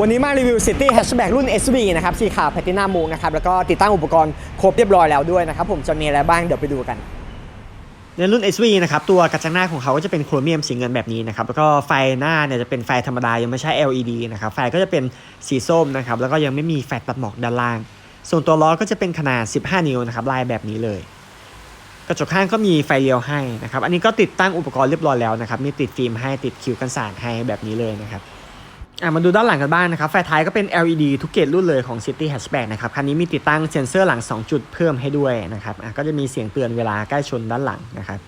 วันนี้มารีวิว City Hatchback รุ่น SV นะครับสีขาวแพตินามูนะครับ แล้วก็ติดตั้งอุปกรณ์ครบเรียบร้อยแล้วด้วยนะครับ ผมจะมีอะไรบ้างเดี๋ยวไปดูกัน ในรุ่น SV นะครับ ตัวกระจังหน้าของเขาก็จะเป็นโครเมียมสีเงินแบบนี้นะครับ แล้วก็ไฟหน้าเนี่ยจะเป็นไฟธรรมดา ยังไม่ใช่ LED นะครับ ไฟก็จะเป็นสีส้มนะครับ แล้วก็ยังไม่มีแฟลชตัดหมอกด้านล่าง ส่วนตัวล้อก็จะเป็นขนาด 15 นิ้วนะครับ ลายแบบนี้เลย กระจกข้างก็มีไฟเลี้ยวให้นะครับ อันนี้ก็ติดตั้งอุปกรณ์เรียบร้อยแล้วนะครับ มีติดฟิล์มให้ ติดคิวกันสาดให้แบบนี้เลยนะครับ อะมาดูด้านหลังกันบ้างนะครับไฟท้ายก็เป็น LED ทุกเกรดรุ่นเลยของ City Hatchback นะครับ คันนี้มีติดตั้งเซ็นเซอร์หลัง 2 จุดเพิ่มให้ด้วยนะครับอะก็จะมีเสียงเตือนเวลาใกล้ชนด้านหลังนะครับ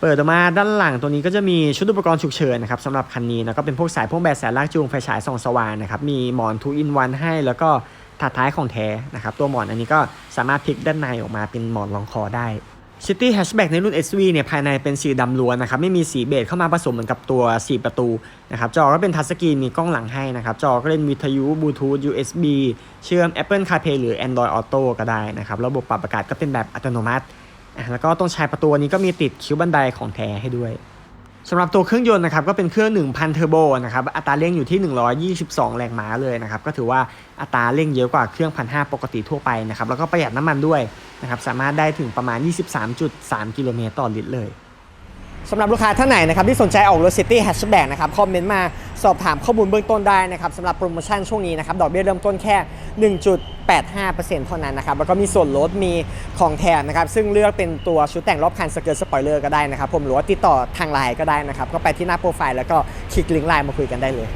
เปิดออกมาด้านหลังตัวนี้ก็จะมีชุดอุปกรณ์ฉุกเฉินนะครับสำหรับคันนี้นะก็เป็นพวกสายพ่วงแบตสายลากจูงไฟฉายส่องสว่างนะครับ มีหมอน2 in 1ให้ แล้วก็ถัดท้ายของแท้นะครับ ตัวหมอนอันนี้ก็สามารถพลิกด้านในออกมาเป็นหมอนรองคอได้ City Hatchback ในรุ่น SV เนี่ยภายในเป็นสีดำล้วนนะครับไม่มีสีเบจเข้ามาผสมเหมือนกับตัว 4 ประตูนะครับจอก็เป็นทัชสกรีนมีกล้องหลังให้นะครับจอก็เล่นวิทยุบลูทูธ USB เชื่อม Apple CarPlay หรือ Android Auto ก็ได้นะครับระบบปรับอากาศก็เป็นแบบอัตโนมัติ แล้วก็ตรงชายประตูนี้ก็มีติดคิ้วบันไดของแท้ให้ด้วย สำหรับตัวเครื่องยนต์นะครับก็เป็นเครื่อง 1,000 เทอร์โบนะครับอัตราเร่งอยู่ที่ 122 แรงม้าเลยนะครับก็ถือว่าอัตราเร่งเยอะกว่าเครื่อง 1,500 ปกติทั่วไปนะครับแล้วก็ประหยัดน้ำมันด้วยนะครับสามารถได้ถึงประมาณ 23.3 กิโลเมตรต่อลิตรเลย สำหรับลูกค้าท่านไหนนะครับที่สนใจออกรถ City Hatchback นะครับคอมเมนต์มาสอบถามข้อมูลเบื้องต้นได้นะครับสำหรับโปรโมชั่นช่วงนี้นะครับดอกเบี้ยเริ่มต้นแค่ 1.85%เท่านั้นนะครับแล้วก็มีส่วนลดมีของแถมนะครับซึ่งเลือกเป็นตัวชุดแต่งรอบคันสเกิร์ตสปอยเลอร์ก็ได้นะครับผมหรือว่าติดต่อทางไลน์ก็ได้นะครับก็ไปที่หน้าโปรไฟล์แล้วก็คลิกลิงก์ไลน์มาคุยกันได้เลย